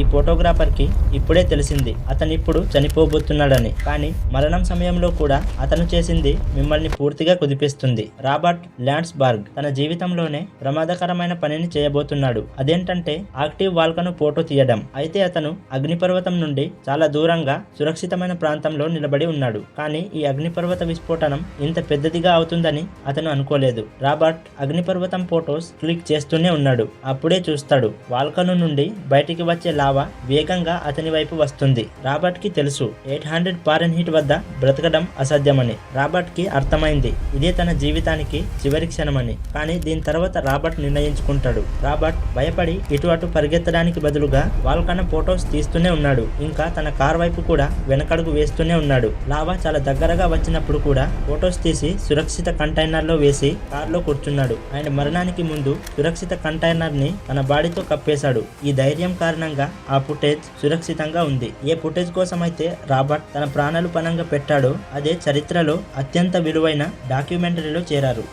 ఈ ఫోటోగ్రాఫర్కి ఇప్పుడే తెలిసింది అతను ఇప్పుడు చనిపోబోతున్నాడని. కానీ మరణం సమయంలో కూడా అతను చేసింది మిమ్మల్ని పూర్తిగా కుదిపిస్తుంది. రాబర్ట్ ల్యాండ్స్బర్గ్ తన జీవితంలోనే ప్రమాదకరమైన పనిని చేయబోతున్నాడు. అదేంటంటే ఆక్టివ్ వాల్కను ఫోటో తీయడం. అయితే అతను అగ్నిపర్వతం నుండి చాలా దూరంగా సురక్షితమైన ప్రాంతంలో నిలబడి ఉన్నాడు. కానీ ఈ అగ్నిపర్వత విస్ఫోటనం ఇంత పెద్దదిగా అవుతుందని అతను అనుకోలేదు. రాబర్ట్ అగ్నిపర్వతం ఫోటోస్ క్లిక్ చేస్తూనే ఉన్నాడు. అప్పుడే చూస్తాడు వాల్కను నుండి బయటికి వచ్చే లావా వేగంగా అతని వైపు వస్తుంది. రాబర్ట్కి తెలుసు ఎయిట్ హండ్రెడ్ పారెన్ హీట్ వద్ద బ్రతకడం అసాధ్యమని. రాబర్ట్కి అర్థమైంది ఇదే తన జీవితానికి చివరి క్షణమని. కానీ దీని తర్వాత రాబర్ట్ నిర్ణయించుకుంటాడు. రాబర్ట్ భయపడి ఇటు అటు పరిగెత్తడానికి బదులుగా వాల్కన ఫోటోస్ తీస్తూనే ఉన్నాడు. ఇంకా తన కార్ వైపు కూడా వెనకడుగు వేస్తూనే ఉన్నాడు. లావా చాలా దగ్గరగా వచ్చినప్పుడు కూడా ఫోటోస్ తీసి సురక్షిత కంటైనర్లో వేసి కార్లో కూర్చున్నాడు. ఆయన మరణానికి ముందు సురక్షిత కంటైనర్ని తన బాడీతో కప్పేశాడు. ఈ ధైర్యం కారణంగా ఆ ఫుటేజ్ సురక్షితంగా ఉంది. ఏ ఫుటేజ్ కోసం అయితే రాబర్ట్ తన ప్రాణాలు పనంగా పెట్టాడో అదే చరిత్రలో అత్యంత విలువైన డాక్యుమెంటరీలో చేరారు.